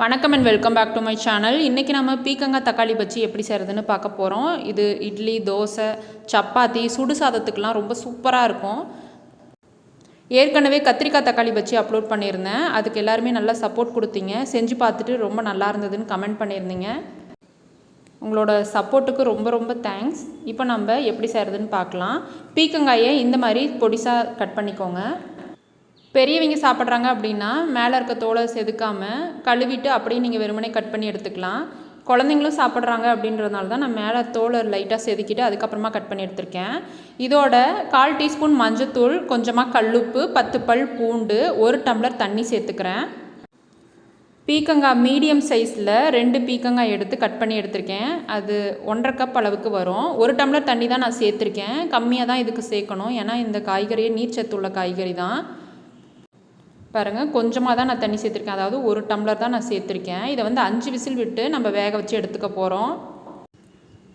வணக்கம் and welcome back to my channel இன்றைக்கி நம்ம பீக்கங்காய் தக்காளி பச்சி எப்படி செய்கிறதுன்னு பார்க்க போகிறோம் இது இட்லி தோசை சப்பாத்தி சுடு சாதத்துக்கெலாம் ரொம்ப சூப்பராக இருக்கும். ஏற்கனவே கத்திரிக்காய் தக்காளி பச்சி அப்லோட் பண்ணியிருந்தேன். அதுக்கு எல்லாருமே நல்லா சப்போர்ட் கொடுத்தீங்க. செஞ்சு பார்த்துட்டு ரொம்ப நல்லா இருந்ததுன்னு கமெண்ட் பண்ணியிருந்தீங்க. உங்களோட சப்போர்ட்டுக்கு ரொம்ப ரொம்ப தேங்க்ஸ் இப்போ நம்ம எப்படி செய்கிறதுன்னு பார்க்கலாம். பீக்கங்காயை இந்த மாதிரி பொடிசாக கட் பண்ணிக்கோங்க. பெரியவங்க சாப்பிட்றாங்க அப்படின்னா மேலே இருக்க தோலை செதுக்காமல் கழுவிட்டு அப்படியே நீங்கள் வெறுமனே கட் பண்ணி எடுத்துக்கலாம். குழந்தைங்களும் சாப்பிட்றாங்க அப்படின்றதுனால தான் நான் மேலே தோலை லைட்டாக செதுக்கிட்டு அதுக்கப்புறமா கட் பண்ணி எடுத்திருக்கேன். இதோட கால் டீஸ்பூன் மஞ்சத்தூள் கொஞ்சமாக கல்லுப்பு பத்து பல் பூண்டு ஒரு டம்ளர் தண்ணி சேர்த்துக்கிறேன். பீக்கங்காய் மீடியம் சைஸில் ரெண்டு பீக்கங்காய் எடுத்து கட் பண்ணி எடுத்திருக்கேன். அது ஒன்றரை கப் அளவுக்கு வரும். ஒரு டம்ளர் தண்ணி தான் நான் சேர்த்துருக்கேன். கம்மியாக தான் இதுக்கு சேர்க்கணும். ஏன்னா இந்த காய்கறியே நீர்ச்சத்து உள்ள காய்கறி தான். பாருங்கள் கொஞ்சமாக தான் நான் தண்ணி சேர்த்துருக்கேன். அதாவது ஒரு டம்ளர் தான் நான் சேர்த்துருக்கேன். இதை வந்து அஞ்சு விசில் விட்டு நம்ம வேக வச்சு எடுத்துக்க போகிறோம்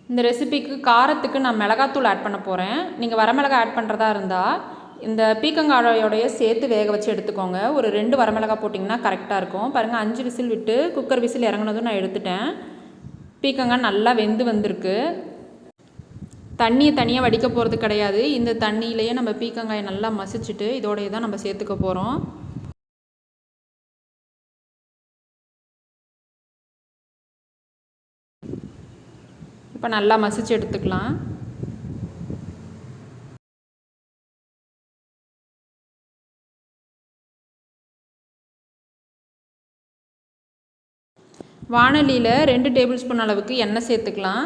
இந்த ரெசிபிக்கு காரத்துக்கு நான் மிளகாத்தூள் ஆட் பண்ண போகிறேன் நீங்கள் வரமிளகா ஆட் பண்ணுறதா இருந்தால் இந்த பீக்கங்காயோடைய சேர்த்து வேக வச்சு எடுத்துக்கோங்க. ஒரு ரெண்டு வரமிளகா போட்டிங்கன்னா கரெக்டாக இருக்கும். பாருங்கள் அஞ்சு விசில் விட்டு குக்கர் விசில் இறங்கினதும் நான் எடுத்துட்டேன். பீக்கங்காய் நல்லா வெந்து வந்திருக்கு. தண்ணியை தனியாக வடிக்க போகிறது கிடையாது. இந்த தண்ணியிலையே நம்ம பீக்கங்காயை நல்லா மசிச்சுட்டு இதோடைய தான் நம்ம சேர்த்துக்க போகிறோம் இப்போ நல்லா மசிச்சு எடுத்துக்கலாம். வானலியில் ரெண்டு டேபிள் ஸ்பூன் அளவுக்கு எண்ணெய் சேர்த்துக்கலாம்.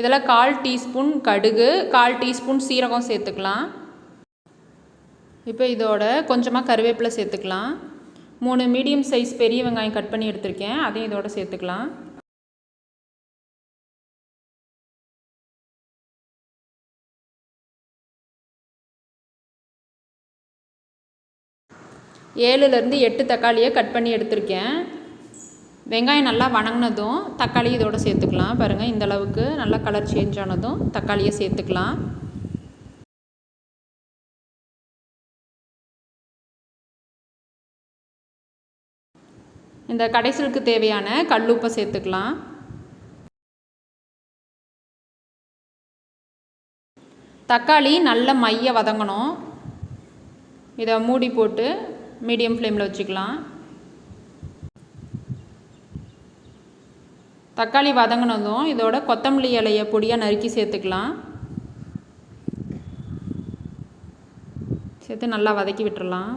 இதில் கால் டீஸ்பூன் கடுகு கால் டீஸ்பூன் சீரகம் சேர்த்துக்கலாம். இப்போ இதோட கொஞ்சமாக கருவேப்பிலை சேர்த்துக்கலாம். மூணு மீடியம் சைஸ் பெரிய வெங்காயம் கட் பண்ணி எடுத்திருக்கேன். அதையும் இதோட சேர்த்துக்கலாம். ஏழுலேருந்து எட்டு தக்காளியை கட் பண்ணி எடுத்திருக்கேன். வெங்காயம் நல்லா வணங்கினதும் தக்காளி இதோடு சேர்த்துக்கலாம். பாருங்கள் இந்த அளவுக்கு நல்லா கலர் சேஞ்ச் ஆனதும் தக்காளியை சேர்த்துக்கலாம். இந்த கடைசலுக்கு தேவையான கல்லுப்பை சேர்த்துக்கலாம். தக்காளி நல்ல மைய வதங்கணும். இதை மூடி போட்டு மீடியம் ஃப்ளேமில் வச்சுக்கலாம். தக்காளி வதங்கினதும் இதோட கொத்தமல்லி இலையை பொடியாக நறுக்கி சேர்த்துக்கலாம். சேர்த்து நல்லா வதக்கி விட்டுடலாம்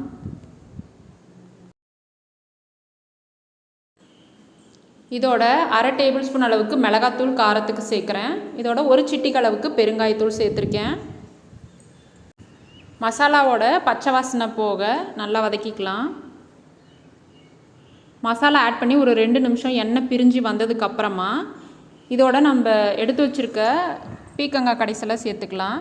இதோட அரை டேபிள் ஸ்பூன் அளவுக்கு மிளகாத்தூள் காரத்துக்கு சேர்க்குறேன். இதோட ஒரு சிட்டிக்கு அளவுக்கு பெருங்காயத்தூள் சேர்த்துருக்கேன். மசாலாவோட பச்சை வாசனை போக நல்லா வதக்கிக்கலாம். மசாலா ஆட் பண்ணி ஒரு ரெண்டு நிமிஷம் எண்ணெய் பிரிஞ்சு வந்ததுக்கப்புறமா இதோட நம்ம எடுத்து வச்சுருக்க பீக்கங்காய் கடைசியில் சேர்த்துக்கலாம்.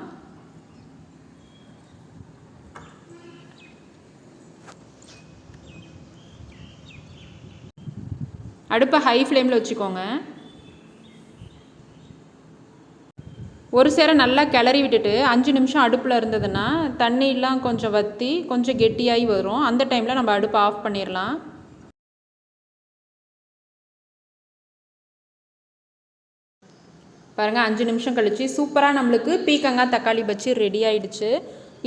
அடுப்பை ஹை ஃப்ளேமில் வச்சுக்கோங்க. ஒரு சேர நல்லா கிளறி விட்டுட்டு அஞ்சு நிமிஷம் அடுப்பில் இருந்ததுன்னா தண்ணியெலாம் கொஞ்சம் வற்றி கொஞ்சம் கெட்டியாகி வரும். அந்த டைமில் நம்ம அடுப்பை ஆஃப் பண்ணிடலாம் பாருங்கள் அஞ்சு நிமிஷம் கழித்து சூப்பராக நம்மளுக்கு பீக்கங்காய் தக்காளி பச்சி ரெடி ஆயிடுச்சு.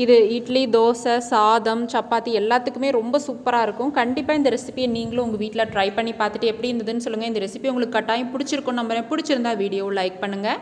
இது இட்லி தோசை சாதம் சப்பாத்தி எல்லாத்துக்குமே ரொம்ப சூப்பராக இருக்கும். கண்டிப்பாக இந்த ரெசிபியை நீங்களும் உங்கள் வீட்டில் ட்ரை பண்ணி பார்த்துட்டு எப்படி இருந்ததுன்னு சொல்லுங்கள் இந்த ரெசிபி உங்களுக்கு கட்டாயம் பிடிச்சிருக்கும் நம்புறேன். பிடிச்சிருந்தா வீடியோ லைக் பண்ணுங்கள்